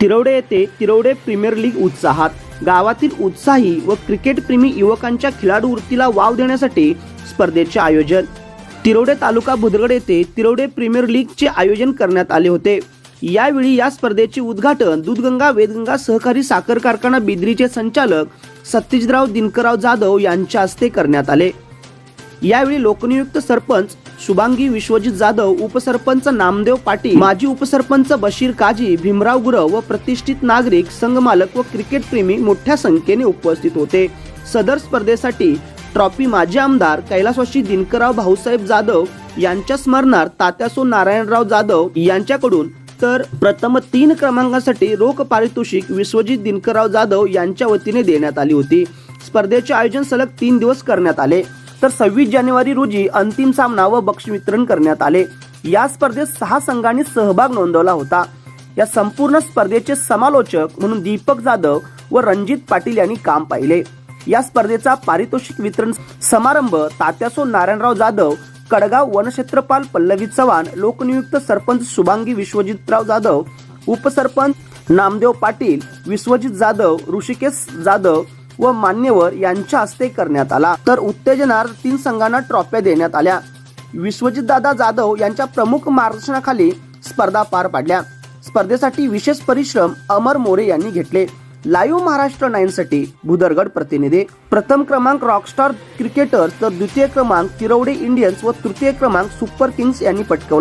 तिरवडे येथे Tirawade premier league उत्साहात. गावातील उत्साही व क्रिकेट प्रेमी युवकांच्या खेळाडू वृत्तीला वाव देण्यासाठी स्पर्धेचे आयोजन. तिरोडे तालुका भुदगड येथे तिरोडे प्रीमियर लीगचे आयोजन करण्यात आले होते. यावेळी या स्पर्धेचे उद्घाटन दूधगंगा वेदगंगा सहकारी साखर कारखाना बिद्रीचे संचालक सत्यजितराव दिनकरराव जाधव यांच्या हस्ते करण्यात आले. यावेळी लोकनियुक्त सरपंच शुभांगी विश्वजित जाधव उपसरपंच नामदेव पाटील माजी उपसरपंच बशीर काजी भीमराव गुरव व प्रतिष्ठित नागरिक संघमालक व क्रिकेट प्रेमी मोठ्या संख्येने उपस्थित होते. सदर स्पर्धेसाठी ट्रॉफी माजी आमदार कैलासवासी दिनकरराव भाऊसाहेब जाधव यांच्या स्मरणार्थ तात्यासो नारायणराव जाधव यांच्याकडून तर प्रथम तीन क्रमांकासाठी रोख पारितोषिक विश्वजित दिनकरराव जाधव यांच्या वतीने देण्यात आली होती. स्पर्धेचे आयोजन सलग तीन दिवस करण्यात आले. तर सव्वीस जानेवारी रोजी अंतिम सामना व बक्षीस वितरण करण्यात आले. या स्पर्धेत सहा संघांनी सहभाग नोंदवला होता. या संपूर्ण स्पर्धेचे समालोचक म्हणून दीपक जाधव व रणजित पाटील यांनी काम पाहिले. या स्पर्धेचा पारितोषिक वितरण समारंभ तात्यासो नारायणराव जाधव कडगाव वनक्षेत्रपाल पल्लवी चव्हाण लोकनियुक्त सरपंच शुभांगी विश्वजितराव जाधव उपसरपंच नामदेव पाटील विश्वजित जाधव ऋषिकेश जाधव व मान्यवर यांच्या हस्ते करण्यात आला. तर उत्तेजनार्थ तीन संघांना ट्रॉफ्या देण्यात आल्या. विश्वजित दादा जाधव यांच्या प्रमुख मार्गदर्शनाखाली स्पर्धा पार पाडल्या. स्पर्धेसाठी विशेष परिश्रम अमर मोरे यांनी घेतले. लाईव्ह महाराष्ट्र नाईन साठी भुदरगड प्रतिनिधी. प्रथम क्रमांक रॉकस्टार क्रिकेटर्स तर द्वितीय क्रमांक तिरवडे इंडियन्स व तृतीय क्रमांक सुपर किंग्स यांनी पटकवला.